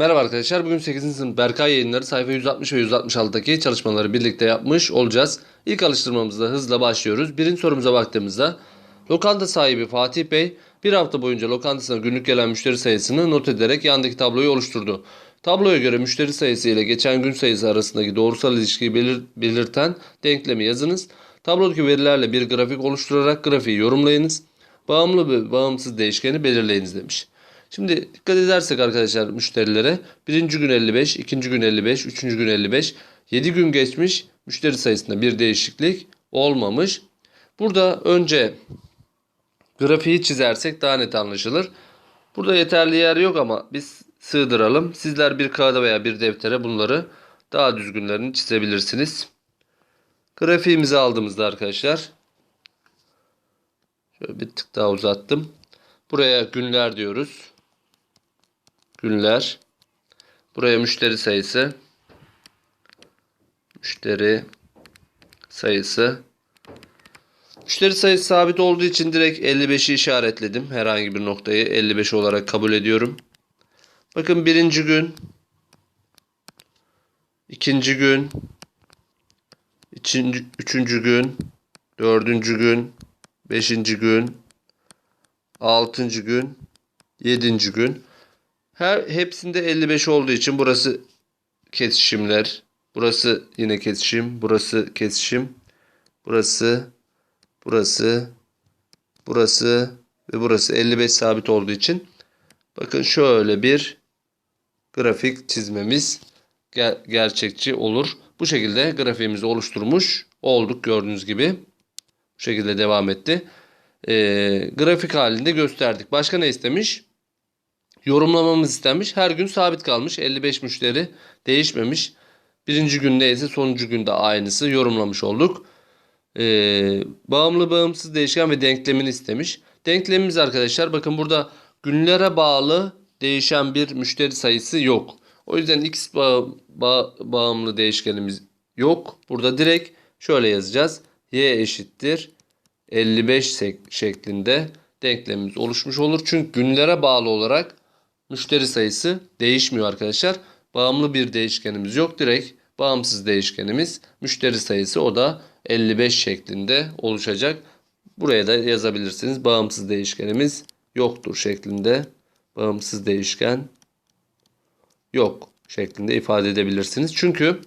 Merhaba arkadaşlar. Bugün 8. sınıf Berkay yayınları sayfa 160 ve 166'daki çalışmaları birlikte yapmış olacağız. İlk alıştırmamızda hızla başlıyoruz. Birinci sorumuza baktığımızda lokanta sahibi Fatih Bey bir hafta boyunca lokantasına günlük gelen müşteri sayısını not ederek yandaki tabloyu oluşturdu. Tabloya göre müşteri sayısı ile geçen gün sayısı arasındaki doğrusal ilişkiyi belir- belirten denklemi yazınız. Tablodaki verilerle bir grafik oluşturarak grafiği yorumlayınız. Bağımlı ve bağımsız değişkeni belirleyiniz demiş. Şimdi dikkat edersek arkadaşlar müşterilere birinci gün 55, ikinci gün 55, üçüncü gün 55, 7 gün geçmiş müşteri sayısında bir değişiklik olmamış. Burada önce grafiği çizersek daha net anlaşılır. Burada yeterli yer yok ama biz sığdıralım. Sizler bir kağıda veya bir deftere bunları daha düzgünlerini çizebilirsiniz. Grafiğimizi aldığımızda arkadaşlar şöyle bir tık daha uzattım. Buraya günler diyoruz. Günler. Buraya müşteri sayısı. Müşteri sayısı. Müşteri sayısı sabit olduğu için direkt 55'i işaretledim. Herhangi bir noktayı 55 olarak kabul ediyorum. Bakın birinci gün. ikinci gün. Üçüncü, üçüncü gün. Dördüncü gün. Beşinci gün. Altıncı gün. Yedinci gün. Her hepsinde 55 olduğu için burası kesişimler. Burası yine kesişim. Burası kesişim. Burası burası burası ve burası 55 sabit olduğu için bakın şöyle bir grafik çizmemiz ger- gerçekçi olur. Bu şekilde grafiğimizi oluşturmuş olduk gördüğünüz gibi. Bu şekilde devam etti. Ee, grafik halinde gösterdik. Başka ne istemiş? Yorumlamamız istenmiş. Her gün sabit kalmış. 55 müşteri değişmemiş. Birinci gün neyse sonuncu günde aynısı yorumlamış olduk. Ee, bağımlı bağımsız değişken ve denklemini istemiş. Denklemimiz arkadaşlar bakın burada günlere bağlı değişen bir müşteri sayısı yok. O yüzden x bağ, bağ- bağımlı değişkenimiz yok. Burada direkt şöyle yazacağız. y eşittir 55 sek- şeklinde denklemimiz oluşmuş olur. Çünkü günlere bağlı olarak müşteri sayısı değişmiyor arkadaşlar. Bağımlı bir değişkenimiz yok. Direkt bağımsız değişkenimiz müşteri sayısı o da 55 şeklinde oluşacak. Buraya da yazabilirsiniz. Bağımsız değişkenimiz yoktur şeklinde. Bağımsız değişken yok şeklinde ifade edebilirsiniz. Çünkü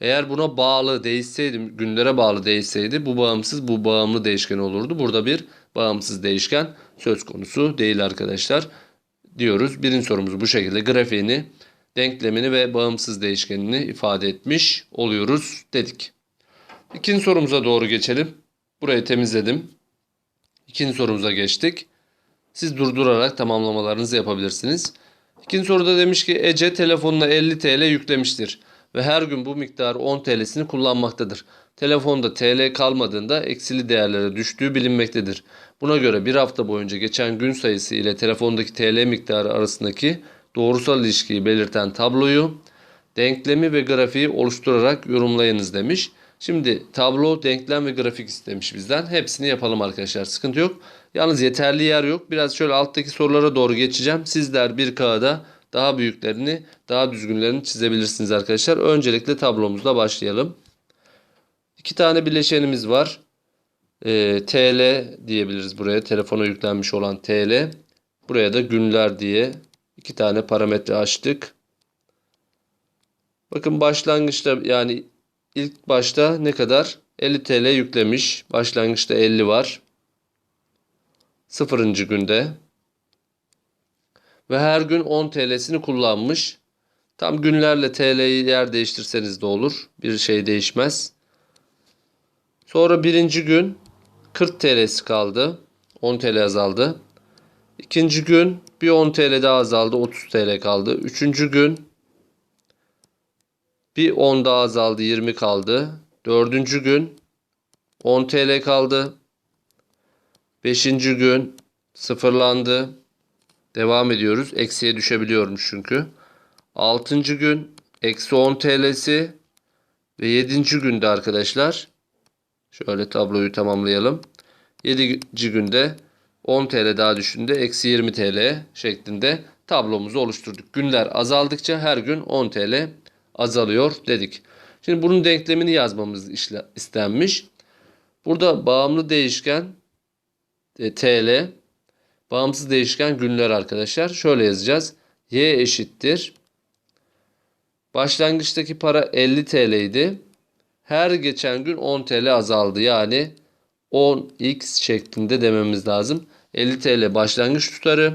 eğer buna bağlı değişseydi, günlere bağlı değişseydi bu bağımsız bu bağımlı değişken olurdu. Burada bir bağımsız değişken söz konusu değil arkadaşlar diyoruz. Birinci sorumuzu bu şekilde grafiğini, denklemini ve bağımsız değişkenini ifade etmiş oluyoruz dedik. İkinci sorumuza doğru geçelim. Burayı temizledim. İkinci sorumuza geçtik. Siz durdurarak tamamlamalarınızı yapabilirsiniz. İkinci soruda demiş ki Ece telefonuna 50 TL yüklemiştir ve her gün bu miktar 10 TL'sini kullanmaktadır. Telefonda TL kalmadığında eksili değerlere düştüğü bilinmektedir. Buna göre bir hafta boyunca geçen gün sayısı ile telefondaki TL miktarı arasındaki doğrusal ilişkiyi belirten tabloyu, denklemi ve grafiği oluşturarak yorumlayınız demiş. Şimdi tablo, denklem ve grafik istemiş bizden. Hepsini yapalım arkadaşlar. Sıkıntı yok. Yalnız yeterli yer yok. Biraz şöyle alttaki sorulara doğru geçeceğim. Sizler bir kağıda daha büyüklerini, daha düzgünlerini çizebilirsiniz arkadaşlar. Öncelikle tablomuzla başlayalım. İki tane bileşenimiz var. Ee, TL diyebiliriz buraya. Telefona yüklenmiş olan TL. Buraya da günler diye iki tane parametre açtık. Bakın başlangıçta yani ilk başta ne kadar? 50 TL yüklemiş. Başlangıçta 50 var. Sıfırıncı günde. Ve her gün 10 TL'sini kullanmış. Tam günlerle TL'yi yer değiştirseniz de olur. Bir şey değişmez. Sonra birinci gün 40 TL'si kaldı. 10 TL azaldı. İkinci gün bir 10 TL daha azaldı. 30 TL kaldı. Üçüncü gün bir 10 daha azaldı. 20 kaldı. Dördüncü gün 10 TL kaldı. Beşinci gün sıfırlandı. Devam ediyoruz. Eksiye düşebiliyormuş çünkü. Altıncı gün eksi 10 TL'si ve yedinci günde arkadaşlar şöyle tabloyu tamamlayalım. Yedinci günde 10 TL daha düşünde eksi 20 TL şeklinde tablomuzu oluşturduk. Günler azaldıkça her gün 10 TL azalıyor dedik. Şimdi bunun denklemini yazmamız istenmiş. Burada bağımlı değişken e, TL, bağımsız değişken günler arkadaşlar. Şöyle yazacağız. Y eşittir. Başlangıçtaki para 50 TL idi. Her geçen gün 10 TL azaldı. Yani 10x şeklinde dememiz lazım. 50 TL başlangıç tutarı.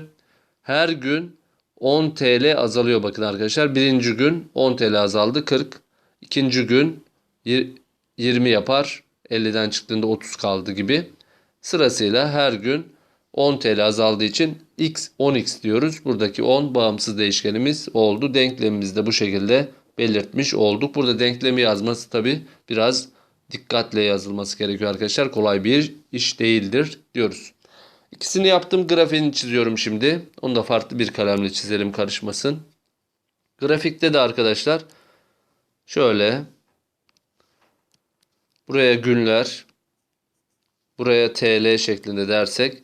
Her gün 10 TL azalıyor bakın arkadaşlar. Birinci gün 10 TL azaldı 40. İkinci gün yir- 20 yapar. 50'den çıktığında 30 kaldı gibi. Sırasıyla her gün 10 TL azaldığı için x 10x diyoruz. Buradaki 10 bağımsız değişkenimiz oldu. Denklemimizi de bu şekilde belirtmiş olduk. Burada denklemi yazması tabi biraz dikkatle yazılması gerekiyor arkadaşlar. Kolay bir iş değildir diyoruz. İkisini yaptım. Grafiğini çiziyorum şimdi. Onu da farklı bir kalemle çizelim karışmasın. Grafikte de arkadaşlar şöyle buraya günler buraya TL şeklinde dersek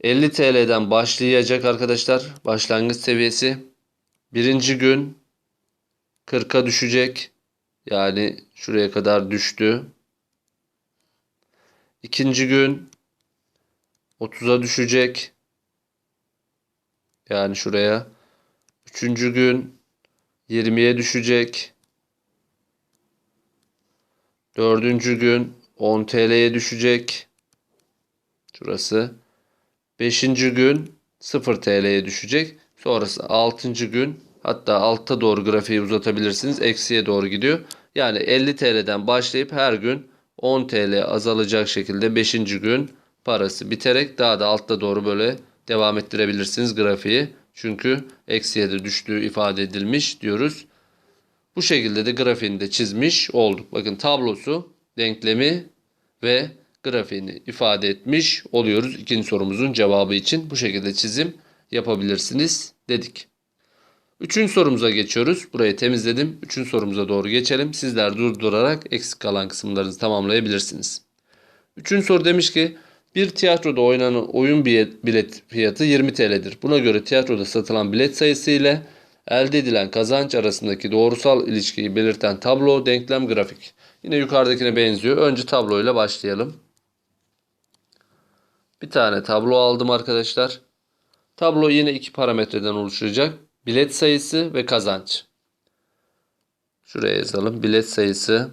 50 TL'den başlayacak arkadaşlar. Başlangıç seviyesi. Birinci gün 40'a düşecek. Yani şuraya kadar düştü. İkinci gün 30'a düşecek. Yani şuraya. Üçüncü gün 20'ye düşecek. Dördüncü gün 10 TL'ye düşecek. Şurası. Beşinci gün 0 TL'ye düşecek. Sonrası 6. gün hatta altta doğru grafiği uzatabilirsiniz. Eksiye doğru gidiyor. Yani 50 TL'den başlayıp her gün 10 TL azalacak şekilde 5. gün parası biterek daha da altta doğru böyle devam ettirebilirsiniz grafiği. Çünkü eksiye de düştüğü ifade edilmiş diyoruz. Bu şekilde de grafiğini de çizmiş olduk. Bakın tablosu, denklemi ve grafiğini ifade etmiş oluyoruz. İkinci sorumuzun cevabı için bu şekilde çizim yapabilirsiniz dedik. Üçüncü sorumuza geçiyoruz. Burayı temizledim. Üçüncü sorumuza doğru geçelim. Sizler durdurarak eksik kalan kısımlarınızı tamamlayabilirsiniz. Üçüncü soru demiş ki bir tiyatroda oynanan oyun bilet fiyatı 20 TL'dir. Buna göre tiyatroda satılan bilet sayısı ile elde edilen kazanç arasındaki doğrusal ilişkiyi belirten tablo, denklem, grafik. Yine yukarıdakine benziyor. Önce tabloyla başlayalım. Bir tane tablo aldım arkadaşlar. Tablo yine iki parametreden oluşacak. Bilet sayısı ve kazanç. Şuraya yazalım. Bilet sayısı.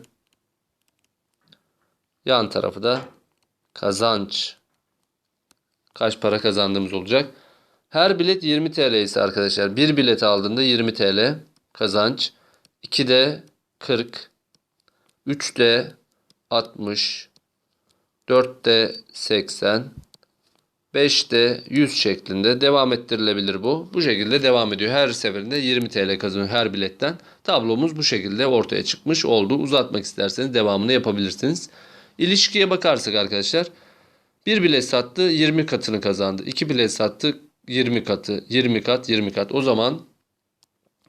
Yan tarafı da kazanç. Kaç para kazandığımız olacak. Her bilet 20 TL ise arkadaşlar bir bilet aldığında 20 TL kazanç. 2 de 40. 3 de 60. 4 de 80. 5 de 100 şeklinde devam ettirilebilir bu. Bu şekilde devam ediyor. Her seferinde 20 TL kazanıyor her biletten. Tablomuz bu şekilde ortaya çıkmış oldu. Uzatmak isterseniz devamını yapabilirsiniz. İlişkiye bakarsak arkadaşlar bir bilet sattı 20 katını kazandı. 2 bilet sattı 20 katı. 20 kat 20 kat. O zaman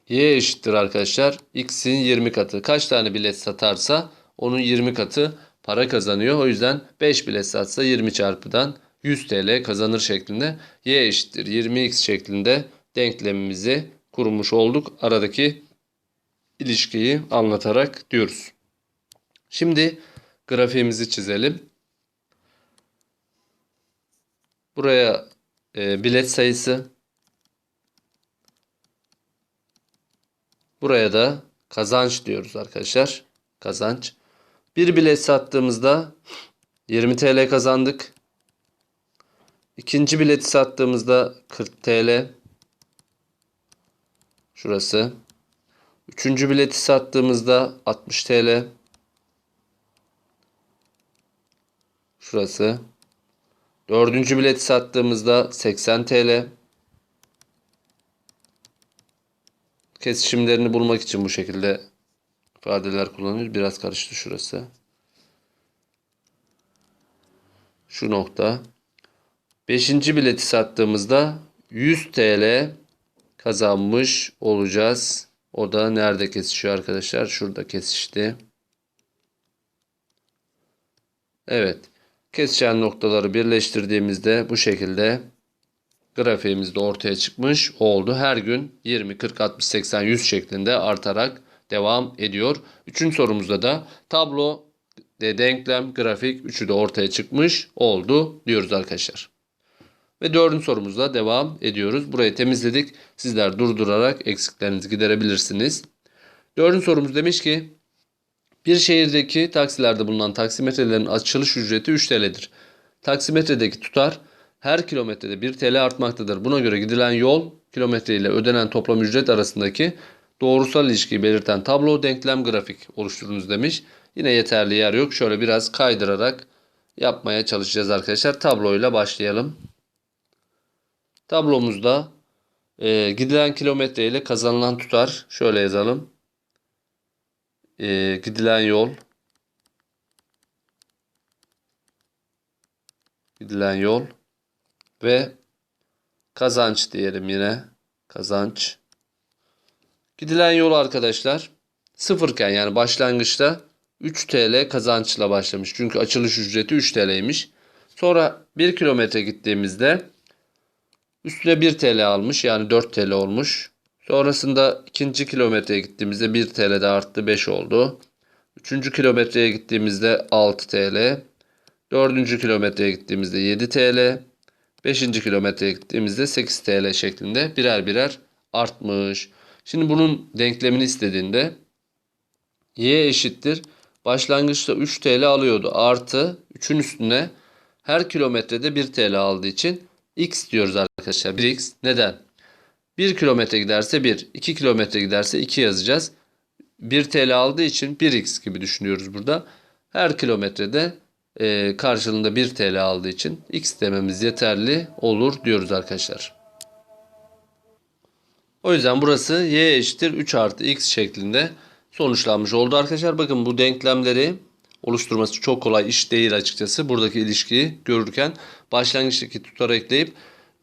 y eşittir arkadaşlar. X'in 20 katı. Kaç tane bilet satarsa onun 20 katı para kazanıyor. O yüzden 5 bilet satsa 20 çarpıdan 100 TL kazanır şeklinde y eşittir 20x şeklinde denklemimizi kurmuş olduk. Aradaki ilişkiyi anlatarak diyoruz. Şimdi grafiğimizi çizelim. Buraya e, bilet sayısı. Buraya da kazanç diyoruz arkadaşlar. Kazanç. Bir bilet sattığımızda 20 TL kazandık. İkinci bileti sattığımızda 40 TL. Şurası. Üçüncü bileti sattığımızda 60 TL. Şurası. Dördüncü bileti sattığımızda 80 TL. Kesişimlerini bulmak için bu şekilde ifadeler kullanıyoruz. Biraz karıştı şurası. Şu nokta. Beşinci bileti sattığımızda 100 TL kazanmış olacağız. O da nerede kesişiyor arkadaşlar? Şurada kesişti. Evet. Kesişen noktaları birleştirdiğimizde bu şekilde grafiğimiz de ortaya çıkmış oldu. Her gün 20, 40, 60, 80, 100 şeklinde artarak devam ediyor. Üçüncü sorumuzda da tablo, de denklem, grafik üçü de ortaya çıkmış oldu diyoruz arkadaşlar. Ve dördüncü sorumuzla devam ediyoruz. Burayı temizledik. Sizler durdurarak eksiklerinizi giderebilirsiniz. Dördüncü sorumuz demiş ki bir şehirdeki taksilerde bulunan taksimetrelerin açılış ücreti 3 TL'dir. Taksimetredeki tutar her kilometrede 1 TL artmaktadır. Buna göre gidilen yol kilometre ile ödenen toplam ücret arasındaki doğrusal ilişkiyi belirten tablo denklem grafik oluşturunuz demiş. Yine yeterli yer yok. Şöyle biraz kaydırarak yapmaya çalışacağız arkadaşlar. Tabloyla başlayalım. Tablomuzda e, gidilen kilometre ile kazanılan tutar şöyle yazalım. E, gidilen yol gidilen yol ve kazanç diyelim yine kazanç. Gidilen yol arkadaşlar sıfırken yani başlangıçta 3 TL kazançla başlamış. Çünkü açılış ücreti 3 TL'ymiş. Sonra 1 kilometre gittiğimizde üstüne 1 TL almış yani 4 TL olmuş. Sonrasında ikinci kilometreye gittiğimizde 1 TL de arttı 5 oldu. Üçüncü kilometreye gittiğimizde 6 TL. Dördüncü kilometreye gittiğimizde 7 TL. Beşinci kilometreye gittiğimizde 8 TL şeklinde birer birer artmış. Şimdi bunun denklemini istediğinde y eşittir. Başlangıçta 3 TL alıyordu. Artı 3'ün üstüne her kilometrede 1 TL aldığı için x diyoruz arkadaşlar. 1x. Neden? 1 kilometre giderse 1, 2 kilometre giderse 2 yazacağız. 1 TL aldığı için 1x gibi düşünüyoruz burada. Her kilometrede e, karşılığında 1 TL aldığı için x dememiz yeterli olur diyoruz arkadaşlar. O yüzden burası y eşittir 3 artı x şeklinde sonuçlanmış oldu arkadaşlar. Bakın bu denklemleri oluşturması çok kolay iş değil açıkçası. Buradaki ilişkiyi görürken başlangıçtaki tutarı ekleyip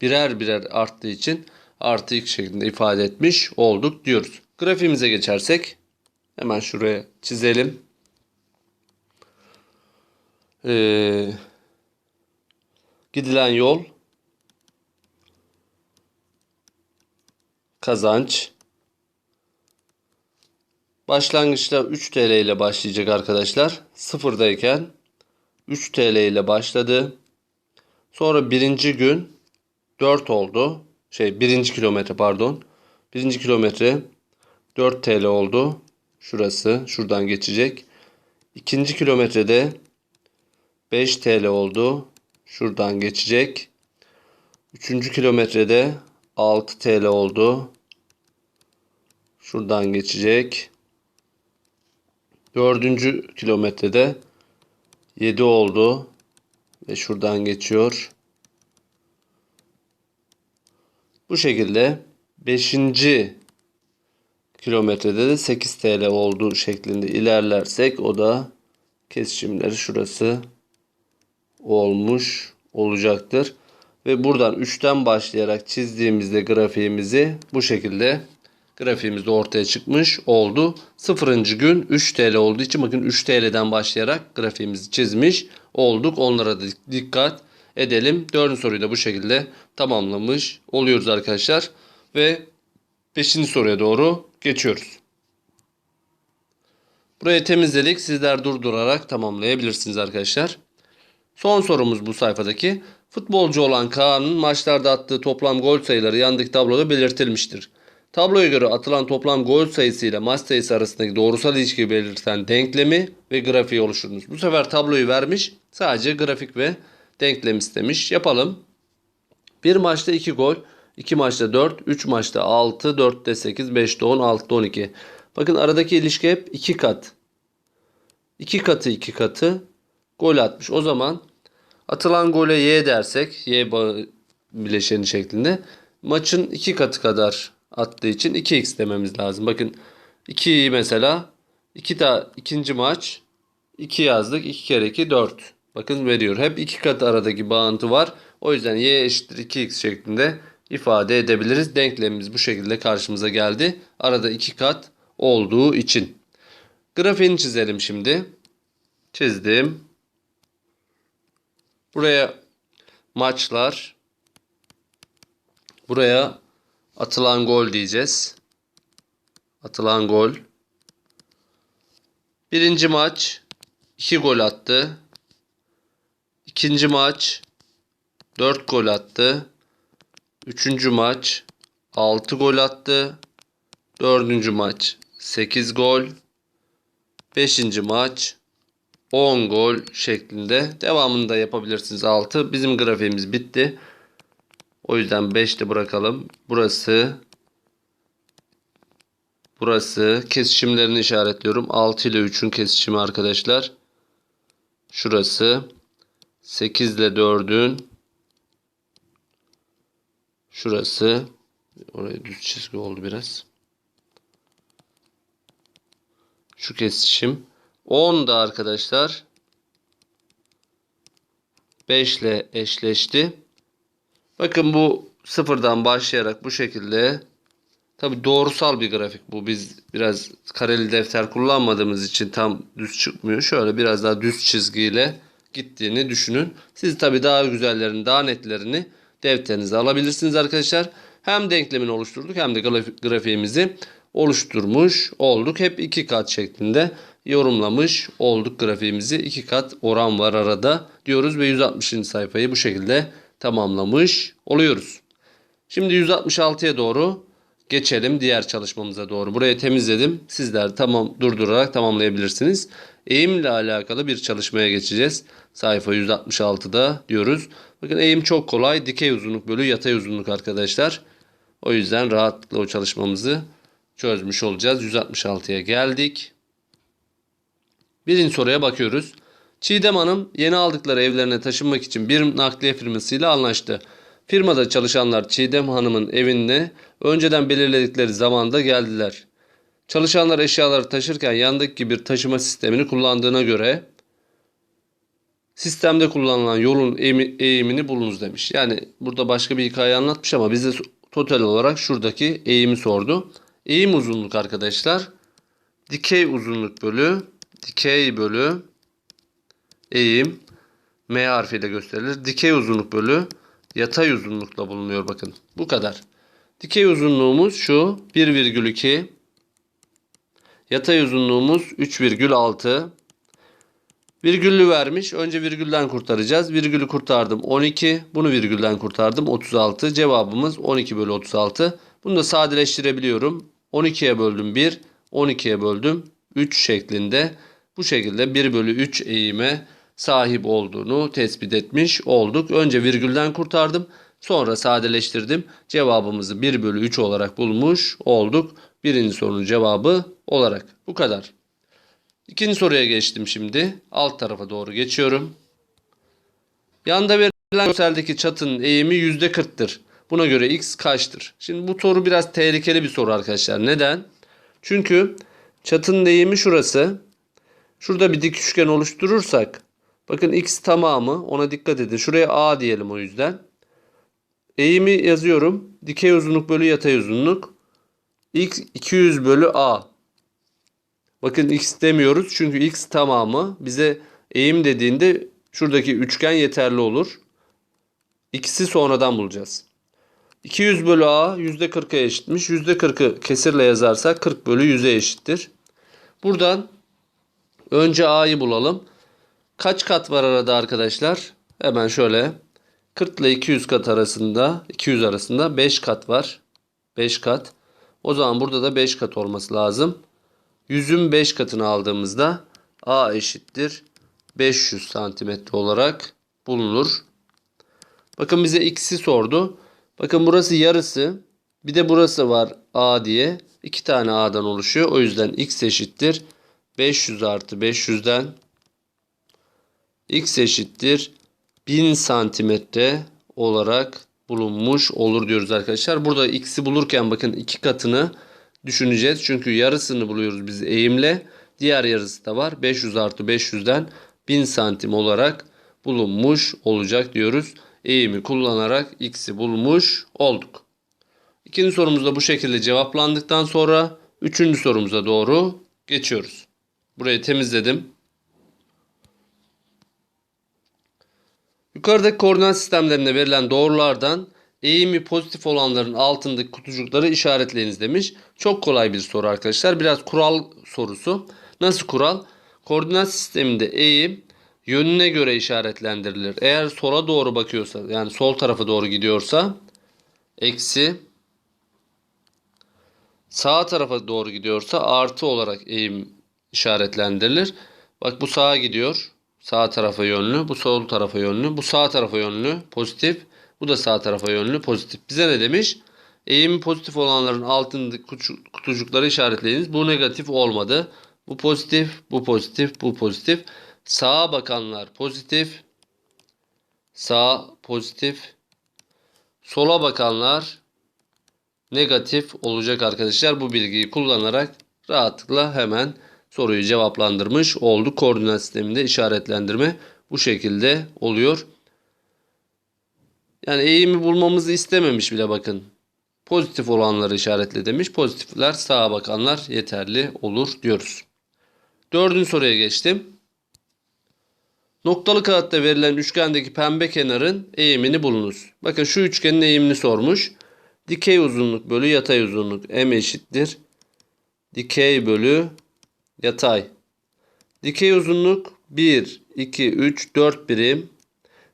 birer birer arttığı için artı x şeklinde ifade etmiş olduk diyoruz. Grafiğimize geçersek hemen şuraya çizelim. Ee, gidilen yol kazanç başlangıçta 3 TL ile başlayacak arkadaşlar. Sıfırdayken 3 TL ile başladı. Sonra birinci gün 4 oldu. Şey birinci kilometre pardon. Birinci kilometre 4 TL oldu. Şurası şuradan geçecek. İkinci kilometrede 5 TL oldu. Şuradan geçecek. Üçüncü kilometrede 6 TL oldu. Şuradan geçecek. Dördüncü kilometrede 7 oldu. Ve şuradan geçiyor. Bu şekilde 5. kilometrede de 8 TL olduğu şeklinde ilerlersek o da kesişimleri şurası olmuş olacaktır. Ve buradan 3'ten başlayarak çizdiğimizde grafiğimizi bu şekilde grafiğimiz de ortaya çıkmış oldu. 0. gün 3 TL olduğu için bakın 3 TL'den başlayarak grafiğimizi çizmiş olduk. Onlara da dikkat edelim. Dördüncü soruyu da bu şekilde tamamlamış oluyoruz arkadaşlar. Ve beşinci soruya doğru geçiyoruz. Burayı temizledik. Sizler durdurarak tamamlayabilirsiniz arkadaşlar. Son sorumuz bu sayfadaki. Futbolcu olan Kaan'ın maçlarda attığı toplam gol sayıları yandaki tabloda belirtilmiştir. Tabloya göre atılan toplam gol sayısı ile maç sayısı arasındaki doğrusal ilişkiyi belirten denklemi ve grafiği oluşturunuz. Bu sefer tabloyu vermiş. Sadece grafik ve denklem istemiş. Yapalım. Bir maçta 2 gol, 2 maçta 4, 3 maçta 6, 4'te 8, 5'te 10, 6'da 12. Bakın aradaki ilişki hep 2 kat. 2 katı 2 katı gol atmış. O zaman atılan gole y dersek y bileşeni şeklinde maçın 2 katı kadar attığı için 2x dememiz lazım. Bakın 2'yi mesela 2 da ikinci maç 2 yazdık. 2 kere 2 4. Bakın veriyor. Hep 2 kat aradaki bağıntı var. O yüzden y eşittir 2x şeklinde ifade edebiliriz. Denklemimiz bu şekilde karşımıza geldi. Arada 2 kat olduğu için. Grafiğini çizelim şimdi. Çizdim. Buraya maçlar Buraya atılan gol diyeceğiz. Atılan gol. Birinci maç 2 gol attı. İkinci maç 4 gol attı. Üçüncü maç 6 gol attı. Dördüncü maç 8 gol. Beşinci maç 10 gol şeklinde. Devamını da yapabilirsiniz 6. Bizim grafiğimiz bitti. O yüzden 5'te bırakalım. Burası Burası kesişimlerini işaretliyorum. 6 ile 3'ün kesişimi arkadaşlar. Şurası 8 ile 4'ün Şurası oraya düz çizgi oldu biraz. Şu kesişim 10 da arkadaşlar 5 ile eşleşti. Bakın bu sıfırdan başlayarak bu şekilde tabi doğrusal bir grafik bu. Biz biraz kareli defter kullanmadığımız için tam düz çıkmıyor. Şöyle biraz daha düz çizgiyle gittiğini düşünün. Siz tabi daha güzellerini daha netlerini defterinize alabilirsiniz arkadaşlar. Hem denklemini oluşturduk hem de graf- grafiğimizi oluşturmuş olduk. Hep iki kat şeklinde yorumlamış olduk grafiğimizi. iki kat oran var arada diyoruz ve 160. sayfayı bu şekilde tamamlamış oluyoruz. Şimdi 166'ya doğru geçelim diğer çalışmamıza doğru. Burayı temizledim. Sizler tamam durdurarak tamamlayabilirsiniz. Eğimle alakalı bir çalışmaya geçeceğiz. Sayfa 166'da diyoruz. Bakın eğim çok kolay. Dikey uzunluk bölü yatay uzunluk arkadaşlar. O yüzden rahatlıkla o çalışmamızı çözmüş olacağız. 166'ya geldik. Birinci soruya bakıyoruz. Çiğdem Hanım yeni aldıkları evlerine taşınmak için bir nakliye firmasıyla anlaştı. Firmada çalışanlar Çiğdem Hanım'ın evine önceden belirledikleri zamanda geldiler. Çalışanlar eşyaları taşırken yandaki bir taşıma sistemini kullandığına göre sistemde kullanılan yolun eğimi- eğimini bulunuz demiş. Yani burada başka bir hikaye anlatmış ama bize total olarak şuradaki eğimi sordu. Eğim uzunluk arkadaşlar dikey uzunluk bölü dikey bölü eğim M harfiyle gösterilir. Dikey uzunluk bölü yatay uzunlukla bulunuyor bakın. Bu kadar. Dikey uzunluğumuz şu 1,2 Yatay uzunluğumuz 3,6 Virgüllü vermiş. Önce virgülden kurtaracağız. Virgülü kurtardım 12. Bunu virgülden kurtardım 36. Cevabımız 12 bölü 36. Bunu da sadeleştirebiliyorum. 12'ye böldüm 1. 12'ye böldüm 3 şeklinde. Bu şekilde 1 bölü 3 eğime sahip olduğunu tespit etmiş olduk. Önce virgülden kurtardım. Sonra sadeleştirdim. Cevabımızı 1 bölü 3 olarak bulmuş olduk. Birinci sorunun cevabı olarak. Bu kadar. İkinci soruya geçtim şimdi. Alt tarafa doğru geçiyorum. Yanda verilen görseldeki çatının eğimi %40'tır. Buna göre x kaçtır? Şimdi bu soru biraz tehlikeli bir soru arkadaşlar. Neden? Çünkü çatının eğimi şurası. Şurada bir dik üçgen oluşturursak bakın x tamamı ona dikkat edin. Şuraya a diyelim o yüzden. Eğimi yazıyorum. Dikey uzunluk bölü yatay uzunluk. X 200 bölü a. Bakın x demiyoruz çünkü x tamamı bize eğim dediğinde şuradaki üçgen yeterli olur. X'i sonradan bulacağız. 200 bölü a %40'a eşitmiş. %40'ı kesirle yazarsak 40 bölü 100'e eşittir. Buradan önce a'yı bulalım. Kaç kat var arada arkadaşlar? Hemen şöyle 40 ile 200 kat arasında 200 arasında 5 kat var. 5 kat. O zaman burada da 5 kat olması lazım. 100'ün 5 katını aldığımızda A eşittir 500 santimetre olarak bulunur. Bakın bize x'i sordu. Bakın burası yarısı. Bir de burası var A diye. İki tane A'dan oluşuyor. O yüzden x eşittir 500 artı 500'den x eşittir 1000 santimetre olarak bulunmuş olur diyoruz arkadaşlar. Burada x'i bulurken bakın iki katını düşüneceğiz. Çünkü yarısını buluyoruz biz eğimle. Diğer yarısı da var. 500 artı 500'den 1000 santim olarak bulunmuş olacak diyoruz. Eğimi kullanarak x'i bulmuş olduk. İkinci sorumuz da bu şekilde cevaplandıktan sonra üçüncü sorumuza doğru geçiyoruz. Burayı temizledim. Yukarıdaki koordinat sistemlerine verilen doğrulardan eğimi pozitif olanların altındaki kutucukları işaretleyiniz demiş. Çok kolay bir soru arkadaşlar. Biraz kural sorusu. Nasıl kural? Koordinat sisteminde eğim yönüne göre işaretlendirilir. Eğer sola doğru bakıyorsa yani sol tarafa doğru gidiyorsa eksi sağ tarafa doğru gidiyorsa artı olarak eğim işaretlendirilir. Bak bu sağa gidiyor. Sağ tarafa yönlü. Bu sol tarafa yönlü. Bu sağ tarafa yönlü. Pozitif. Bu da sağ tarafa yönlü. Pozitif. Bize ne demiş? Eğimi pozitif olanların altındaki kutu- kutucukları işaretleyiniz. Bu negatif olmadı. Bu pozitif. Bu pozitif. Bu pozitif. Sağa bakanlar pozitif. Sağ pozitif. Sola bakanlar negatif olacak arkadaşlar. Bu bilgiyi kullanarak rahatlıkla hemen soruyu cevaplandırmış olduk. Koordinat sisteminde işaretlendirme bu şekilde oluyor. Yani eğimi bulmamızı istememiş bile bakın. Pozitif olanları işaretle demiş. Pozitifler sağa bakanlar yeterli olur diyoruz. Dördüncü soruya geçtim. Noktalı kağıtta verilen üçgendeki pembe kenarın eğimini bulunuz. Bakın şu üçgenin eğimini sormuş. Dikey uzunluk bölü yatay uzunluk m eşittir. Dikey bölü yatay. Dikey uzunluk 1, 2, 3, 4 birim.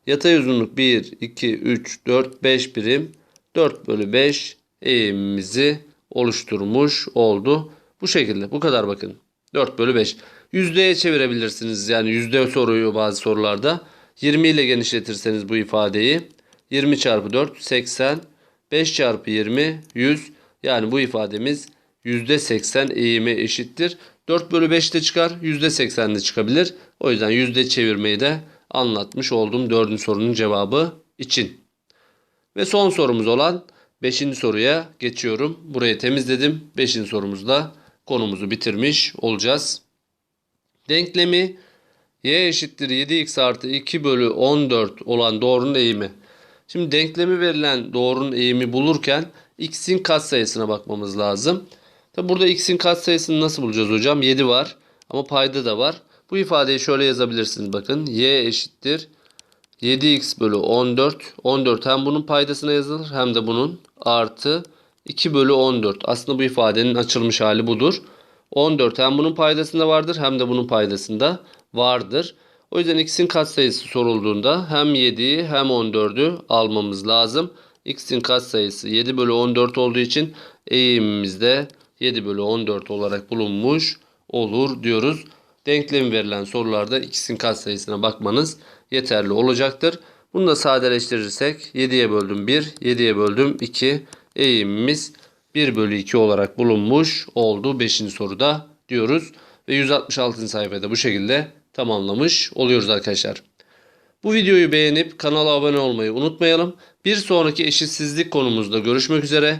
Yatay uzunluk 1, 2, 3, 4, 5 birim. 4 bölü 5 eğimimizi oluşturmuş oldu. Bu şekilde. Bu kadar bakın. 4 bölü 5. Yüzdeye çevirebilirsiniz. Yani yüzde soruyu bazı sorularda. 20 ile genişletirseniz bu ifadeyi. 20 çarpı 4 80. 5 çarpı 20 100. Yani bu ifademiz yüzde 80 eğime eşittir. 4 bölü 5 de çıkar. Yüzde 80 de çıkabilir. O yüzden yüzde çevirmeyi de anlatmış oldum dördüncü sorunun cevabı için. Ve son sorumuz olan 5. soruya geçiyorum. Burayı temizledim. 5. sorumuzda konumuzu bitirmiş olacağız. Denklemi y eşittir 7x artı 2 bölü 14 olan doğrunun eğimi. Şimdi denklemi verilen doğrunun eğimi bulurken x'in katsayısına bakmamız lazım. Tabi burada x'in katsayısını nasıl bulacağız hocam? 7 var ama payda da var. Bu ifadeyi şöyle yazabilirsiniz bakın. y eşittir 7x bölü 14. 14 hem bunun paydasına yazılır hem de bunun artı 2 bölü 14. Aslında bu ifadenin açılmış hali budur. 14 hem bunun paydasında vardır hem de bunun paydasında vardır. O yüzden x'in katsayısı sorulduğunda hem 7'yi hem 14'ü almamız lazım. x'in katsayısı 7 bölü 14 olduğu için eğimimiz de 7 bölü 14 olarak bulunmuş olur diyoruz. Denklem verilen sorularda x'in katsayısına bakmanız yeterli olacaktır. Bunu da sadeleştirirsek 7'ye böldüm 1, 7'ye böldüm 2. Eğimimiz 1 bölü 2 olarak bulunmuş oldu 5. soruda diyoruz. Ve 166. sayfada bu şekilde tamamlamış oluyoruz arkadaşlar. Bu videoyu beğenip kanala abone olmayı unutmayalım. Bir sonraki eşitsizlik konumuzda görüşmek üzere.